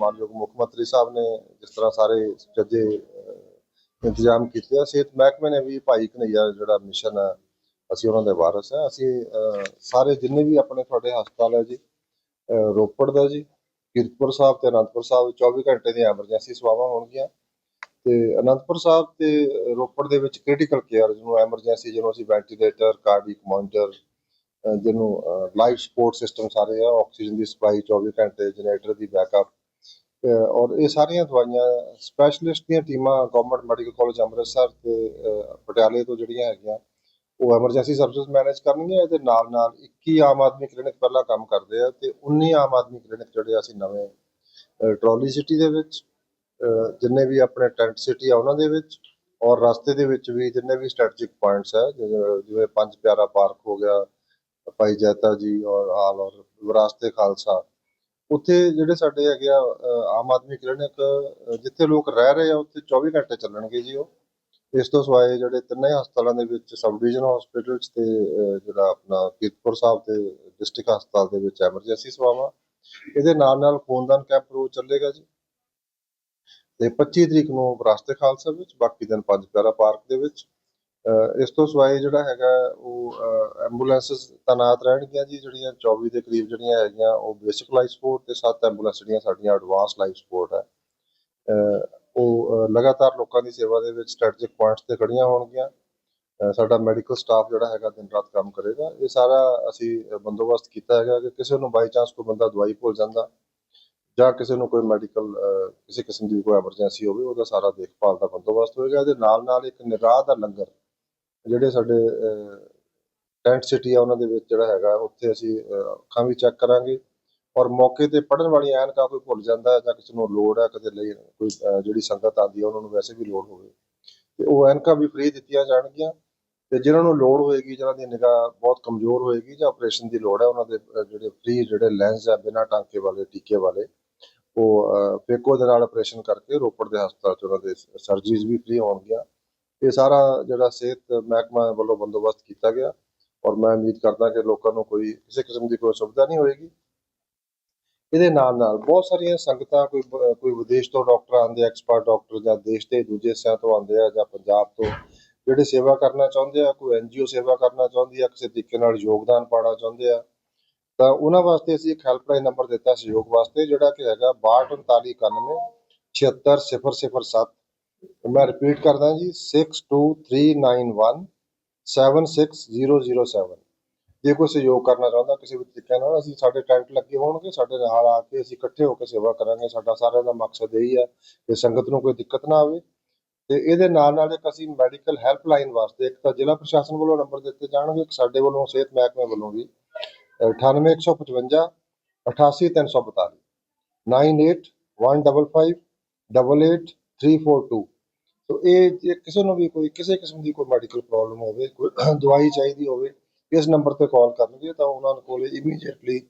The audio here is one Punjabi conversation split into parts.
ਮਾਨਯੋਗ ਮੁੱਖ ਮੰਤਰੀ ਸਾਹਿਬ ਨੇ ਜਿਸ ਤਰ੍ਹਾਂ ਸਾਰੇ ਜੱਜੇ ਇੰਤਜ਼ਾਮ ਕੀਤੇ ਆ, ਸਿਹਤ ਮਹਿਕਮੇ ਨੇ ਵੀ ਭਾਈ ਕਨਈਆ ਜਿਹੜਾ ਮਿਸ਼ਨ ਹੈ ਅਸੀਂ ਉਹਨਾਂ ਦੇ ਵਾਰਸ ਆ। ਅਸੀਂ ਸਾਰੇ ਜਿੰਨੇ ਵੀ ਆਪਣੇ ਤੁਹਾਡੇ ਹਸਪਤਾਲ ਹੈ ਜੀ ਰੋਪੜ ਦਾ ਜੀ, ਕੀਰਤਪੁਰ ਸਾਹਿਬ ਤੇ ਅਨੰਦਪੁਰ ਸਾਹਿਬ 24 ਘੰਟੇ ਦੀਆਂ ਐਮਰਜੈਂਸੀ ਸੇਵਾਵਾਂ ਹੋਣਗੀਆਂ ਤੇ ਅਨੰਦਪੁਰ ਸਾਹਿਬ ਤੇ ਰੋਪੜ ਦੇ ਵਿੱਚ ਕ੍ਰਿਟੀਕਲ ਕੇਅਰ ਜਿਹਨੂੰ ਐਮਰਜੈਂਸੀ, ਜਿਹਨੂੰ ਅਸੀਂ ਵੈਂਟੀਲੇਟਰ ਕਾਰਡਿਕ ਮੋਨੀਟਰ ਜਿਹਨੂੰ ਲਾਈਫ ਸਪੋਰਟ ਸਿਸਟਮ ਸਾਰੇ ਆ, ਆਕਸੀਜਨ ਦੀ ਸਪਲਾਈ 24 ਘੰਟੇ, ਜਨਰੇਟਰ ਦੀ ਬੈਕਅਪ ਔਰ ਇਹ ਸਾਰੀਆਂ ਦਵਾਈਆਂ ਸਪੈਸ਼ਲਿਸਟ ਦੀਆਂ ਟੀਮਾਂ ਗਵਰਨਮੈਂਟ ਮੈਡੀਕਲ ਕਾਲਜ ਅੰਮ੍ਰਿਤਸਰ ਤੇ ਪਟਿਆਲੇ ਤੋਂ ਜਿਹੜੀਆਂ ਹੈਗੀਆਂ ਉਹ ਐਮਰਜੈਂਸੀ ਸਰਵਿਸ ਮੈਨੇਜ ਕਰਨਗੀਆਂ। ਇਹਦੇ ਨਾਲ ਨਾਲ 21 ਆਮ ਆਦਮੀ ਕਲੀਨਿਕ ਪਹਿਲਾਂ ਕੰਮ ਕਰਦੇ ਆ ਤੇ 19 ਆਮ ਆਦਮੀ ਕਲੀਨਿਕ ਜਿਹੜੇ ਅਸੀਂ ਨਵੇਂ ਅਹ, ਟਰਾਲੀ ਸਿਟੀ ਦੇ ਵਿੱਚ ਜਿੰਨੇ ਵੀ ਆਪਣੇ ਟੈਂਟ ਸਿਟੀ ਆ ਉਹਨਾਂ ਦੇ ਵਿੱਚ ਔਰ ਰਸਤੇ ਦੇ ਵਿੱਚ ਵੀ ਜਿੰਨੇ ਵੀ ਸਟ੍ਰੈਟਜਿਕ ਪੁਆਇੰਟਸ ਹੈ ਜਿਵੇਂ ਜਿਵੇਂ ਪੰਜ ਪਿਆਰਾ ਪਾਰਕ ਹੋ ਗਿਆ ਭਾਈ ਜੈਤਾ ਜੀ ਔਰ ਆਲ ਔਰ ਵਿਰਾਸਤੇ ਖਾਲਸਾ। ਉੱਥੇ ਜਿਹੜੇ ਸਾਡੇ ਹੈਗੇ ਆ ਅਹ, ਆਮ ਆਦਮੀ ਕਲੀਨਿਕ ਜਿੱਥੇ ਲੋਕ ਰਹਿ ਰਹੇ ਆ ਉੱਥੇ 24 ਘੰਟੇ ਚੱਲਣਗੇ ਜੀ ਉਹ। ਇਸ ਤੋਂ ਸਿਵਾਏ ਜਿਹੜੇ ਤਿੰਨੇ ਹਸਪਤਾਲਾਂ ਦੇ ਵਿੱਚ ਸਬ ਡਿਵੀਜ਼ਨ ਹਸਪੀਟਲਸ ਤੇ ਅਹ, ਜਿਹੜਾ ਆਪਣਾ ਕੀਰਤਪੁਰ ਸਾਹਿਬ ਤੇ ਡਿਸਟ੍ਰਿਕਟ ਹਸਪਤਾਲ ਦੇ ਵਿੱਚ ਐਮਰਜੈਂਸੀ ਸੇਵਾਵਾਂ ਇਹਦੇ ਨਾਲ ਨਾਲ ਖੂਨਦਾਨ ਕੈਂਪ ਰੋਜ਼ ਚੱਲੇਗਾ ਜੀ। ਤੇ 25 ਤਰੀਕ ਨੂੰ ਵਿਰਾਸਤ ਖਾਲਸਾ ਵਿੱਚ ਬਾਕੀ ਦਿਨ ਪੰਜ ਪਿਆਰਾ ਪਾਰਕ ਦੇ ਵਿੱਚ। ਇਸ ਤੋਂ ਸਿਵਾਏ ਜਿਹੜਾ ਹੈਗਾ ਉਹ ਐਂਬੂਲੈਂਸਸ ਤਾਇਨਾਤ ਰਹਿਣਗੀਆਂ ਜੀ, ਜਿਹੜੀਆਂ 24 ਦੇ ਕਰੀਬ ਜਿਹੜੀਆਂ ਹੈਗੀਆਂ, ਉਹ ਬੇਸਿਕ ਲਾਈਫ ਸਪੋਰਟ ਤੇ ਸੱਤ ਐਂਬੂਲੈਂਸ ਜਿਹੜੀਆਂ ਸਾਡੀਆਂ ਐਡਵਾਂਸ ਲਾਈਫ ਸਪੋਰਟ ਹੈ। ਉਹ ਲਗਾਤਾਰ ਲੋਕਾਂ ਦੀ ਸੇਵਾ ਦੇ ਵਿੱਚ ਸਟ੍ਰੈਟਜਿਕ ਪੁਆਇੰਟਸ ਤੇ ਖੜੀਆਂ ਹੋਣਗੀਆਂ। ਸਾਡਾ ਮੈਡੀਕਲ ਸਟਾਫ ਜਿਹੜਾ ਹੈਗਾ ਦਿਨ ਰਾਤ ਕੰਮ ਕਰੇਗਾ। ਇਹ ਸਾਰਾ ਅਸੀਂ ਬੰਦੋਬਸਤ ਕੀਤਾ ਹੈਗਾ ਕਿ ਕਿਸੇ ਨੂੰ ਬਾਈ ਚਾਂਸ ਕੋਈ ਬੰਦਾ ਦਵਾਈ ਭੁੱਲ ਜਾਂਦਾ ਜਾਂ ਕਿਸੇ ਨੂੰ ਕੋਈ ਮੈਡੀਕਲ ਕਿਸੇ ਕਿਸਮ ਦੀ ਕੋਈ ਐਮਰਜੈਂਸੀ ਹੋਵੇ, ਉਹਦਾ ਸਾਰਾ ਦੇਖਭਾਲ ਦਾ ਬੰਦੋਬਸਤ ਹੋਏਗਾ। ਇਹਦੇ ਨਾਲ ਨਾਲ ਇੱਕ ਨਿਰਾਹ ਦਾ ਲੰਗਰ ਜਿਹੜੇ ਸਾਡੇ ਟੈਂਟ ਸਿਟੀ ਆ ਉਹਨਾਂ ਦੇ ਵਿੱਚ ਜਿਹੜਾ ਹੈਗਾ ਉੱਥੇ ਅਸੀਂ ਅੱਖਾਂ ਵੀ ਚੈੱਕ ਕਰਾਂਗੇ ਔਰ ਮੌਕੇ ਤੇ ਪੜਨ ਵਾਲੀ ਐਨਕਾਂ ਕੋਈ ਭੁੱਲ ਜਾਂਦਾ ਜਾਂ ਕਿਸੇ ਨੂੰ ਲੋੜ ਹੈ ਕਦੇ ਲਈ ਕੋਈ ਜਿਹੜੀ ਸੰਗਤ ਆਉਂਦੀ ਹੈ ਉਹਨਾਂ ਨੂੰ ਵੈਸੇ ਵੀ ਲੋੜ ਹੋਵੇ। ਤੇ ਉਹ ਐਨਕਾਂ ਵੀ ਫ੍ਰੀ ਦਿੱਤੀਆਂ ਜਾਣਗੀਆਂ ਤੇ ਜਿਨ੍ਹਾਂ ਨੂੰ ਲੋੜ ਹੋਏਗੀ ਜਿਹਨਾਂ ਦੀ ਨਿਗਾਹ ਬਹੁਤ ਕਮਜ਼ੋਰ ਹੋਏਗੀ ਜਾਂ ਆਪਰੇਸ਼ਨ ਦੀ ਲੋੜ ਹੈ ਉਹਨਾਂ ਦੇ ਜਿਹੜੇ ਫ੍ਰੀ ਜਿਹੜੇ ਲੈਂਸ ਆ ਬਿਨਾਂ ਟਾਂਕੇ ਵਾਲੇ ਟੀਕੇ ਵਾਲੇ ਉਹ ਅਹ, ਫੇਕੋ ਦੇ ਨਾਲ ਆਪਰੇਸ਼ਨ ਕਰਕੇ ਰੋਪੜ ਦੇ ਹਸਪਤਾਲ 'ਚ ਉਹਨਾਂ ਦੇ ਸਰਜਰੀਜ਼ ਵੀ ਫ੍ਰੀ ਹੋਣਗੀਆਂ। ਇਹ ਸਾਰਾ ਜਿਹੜਾ ਸਿਹਤ ਮਹਿਕਮਾ ਵੱਲੋਂ ਬੰਦੋਬਸਤ ਕੀਤਾ ਗਿਆ ਔਰ ਮੈਂ ਉਮੀਦ ਕਰਦਾ ਕਿ ਲੋਕਾਂ ਨੂੰ ਕੋਈ ਕਿਸੇ ਕਿਸਮ ਦੀ ਕੋਈ ਸੁਵਿਧਾ ਨਹੀਂ ਹੋਏਗੀ। ਇਹਦੇ ਨਾਲ ਨਾਲ ਬਹੁਤ ਸਾਰੀਆਂ ਸੰਗਤਾਂ ਕੋਈ ਕੋਈ ਵਿਦੇਸ਼ ਤੋਂ ਡਾਕਟਰ ਆਉਂਦੇ ਐਕਸਪਰਟ ਡਾਕਟਰ ਜਾਂ ਦੇਸ਼ ਦੇ ਦੂਜੇ ਹਿੱਸਿਆਂ ਤੋਂ ਆਉਂਦੇ ਆ ਜਾਂ ਪੰਜਾਬ ਤੋਂ, ਜਿਹੜੇ ਸੇਵਾ ਕਰਨਾ ਚਾਹੁੰਦੇ ਆ, ਕੋਈ ਐਨਜੀਓ ਸੇਵਾ ਕਰਨਾ ਚਾਹੁੰਦੀ ਆ, ਕਿਸੇ ਤਰੀਕੇ ਨਾਲ ਯੋਗਦਾਨ ਪਾਉਣਾ ਚਾਹੁੰਦੇ ਆ, ਤਾਂ ਉਹਨਾਂ ਵਾਸਤੇ ਅਸੀਂ ਇੱਕ ਹੈਲਪਲਾਈਨ ਨੰਬਰ ਦਿੱਤਾ ਸਹਿਯੋਗ ਵਾਸਤੇ, ਜਿਹੜਾ ਕਿ ਹੈਗਾ 623991 76007 ਮੈਂ ਰਿਪੀਟ ਕਰਦਾ ਜੀ 62391 76007 ਜੇ ਕੋਈ ਸਹਿਯੋਗ ਕਰਨਾ ਚਾਹੁੰਦਾ, ਕਿਸੇ ਵੀ ਤਰੀਕੇ ਨਾਲ, ਅਸੀਂ ਸਾਡੇ ਟੈਂਟ ਲੱਗੇ ਹੋਣਗੇ, ਸਾਡੇ ਨਾਲ ਆ ਕੇ ਅਸੀਂ ਇਕੱਠੇ ਹੋ ਕੇ ਸੇਵਾ ਕਰਾਂਗੇ। ਸਾਡਾ ਸਾਰਿਆਂ ਦਾ ਮਕਸਦ ਇਹੀ ਹੈ ਕਿ ਸੰਗਤ ਨੂੰ ਕੋਈ ਦਿੱਕਤ ਨਾ ਆਵੇ। ਤੇ ਇਹਦੇ ਨਾਲ ਨਾਲ ਇੱਕ ਅਸੀਂ ਮੈਡੀਕਲ ਹੈਲਪਲਾਈਨ ਵਾਸਤੇ, ਇੱਕ ਤਾਂ ਜ਼ਿਲ੍ਹਾ ਪ੍ਰਸ਼ਾਸਨ ਵੱਲੋਂ ਨੰਬਰ ਦਿੱਤੇ ਜਾਣਗੇ, ਇੱਕ ਸਾਡੇ ਵੱਲੋਂ, ਸਿਹਤ ਮਹਿਕਮੇ ਵੱਲੋਂ ਵੀ। 98155 88342 9815588342 ਸੋ ਇਹ ਜੇ ਕਿਸੇ ਨੂੰ ਵੀ ਕੋਈ, ਕਿਸੇ ਕਿਸਮ ਦੀ ਕੋਈ ਮੈਡੀਕਲ ਪ੍ਰੋਬਲਮ ਹੋਵੇ, ਕੋਈ ਦਵਾਈ ਚਾਹੀਦੀ ਹੋਵੇ ਇਸ ਨੰਬਰ ਤੇ ਕਾਲ ਕਰਨਗੇ, ਤਾਂ ਉਹਨਾਂ ਕੋਲ ਇਮੀਡੀਏਟਲੀ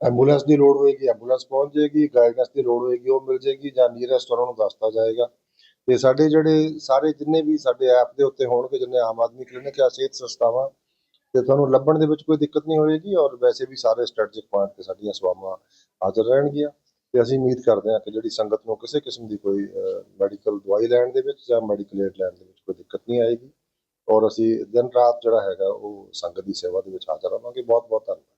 ਐਂਬੂਲੈਂਸ ਦੀ ਲੋੜ ਹੋਏਗੀ ਐਂਬੂਲੈਂਸ ਪਹੁੰਚ ਜਾਏਗੀ ਗਾਈਡੈਂਸ ਦੀ ਲੋੜ ਹੋਏਗੀ, ਉਹ ਮਿਲ ਜਾਏਗੀ ਜਾਂ ਨੀਅਰੈਸਟ ਉਹਨਾਂ ਨੂੰ ਦੱਸਤਾ ਜਾਏਗਾ। ਤੇ ਸਾਡੇ ਜਿਹੜੇ ਸਾਰੇ ਜਿੰਨੇ ਵੀ ਸਾਡੇ ਐਪ ਦੇ ਉੱਤੇ ਹੋਣਗੇ, ਜਿੰਨੇ ਆਮ ਆਦਮੀ ਕਲੀਨਿਕ ਜਾਂ ਸਿਹਤ ਸੰਸਥਾਵਾਂ, ਤੇ ਤੁਹਾਨੂੰ ਲੱਭਣ ਦੇ ਵਿੱਚ ਕੋਈ ਦਿੱਕਤ ਨਹੀਂ ਹੋਏਗੀ ਔਰ ਵੈਸੇ ਵੀ ਸਾਰੇ ਸਟ੍ਰੈਟਜਿਕ ਪੁਆਇੰਟ ਤੇ ਸਾਡੀਆਂ ਸੇਵਾਵਾਂ ਹਾਜ਼ਰ ਰਹਿਣਗੀਆਂ। ਤੇ ਅਸੀਂ ਉਮੀਦ ਕਰਦੇ ਹਾਂ ਕਿ ਜਿਹੜੀ ਸੰਗਤ ਨੂੰ ਕਿਸੇ ਕਿਸਮ ਦੀ ਕੋਈ ਮੈਡੀਕਲ ਦਵਾਈ ਲੈਣ ਦੇ ਵਿੱਚ ਜਾਂ ਮੈਡੀਕਲ ਏਡ ਲੈਣ ਦੇ ਵਿੱਚ ਕੋਈ ਦਿੱਕਤ ਨਹੀਂ ਆਏਗੀ। ਔਰ ਅਸੀਂ ਦਿਨ ਰਾਤ ਜਿਹੜਾ ਹੈਗਾ ਉਹ ਸੰਗਤ ਦੀ ਸੇਵਾ ਦੇ ਵਿੱਚ ਹਾਜ਼ਰ ਰਵਾਂਗੇ। ਬਹੁਤ ਬਹੁਤ ਧੰਨਵਾਦ।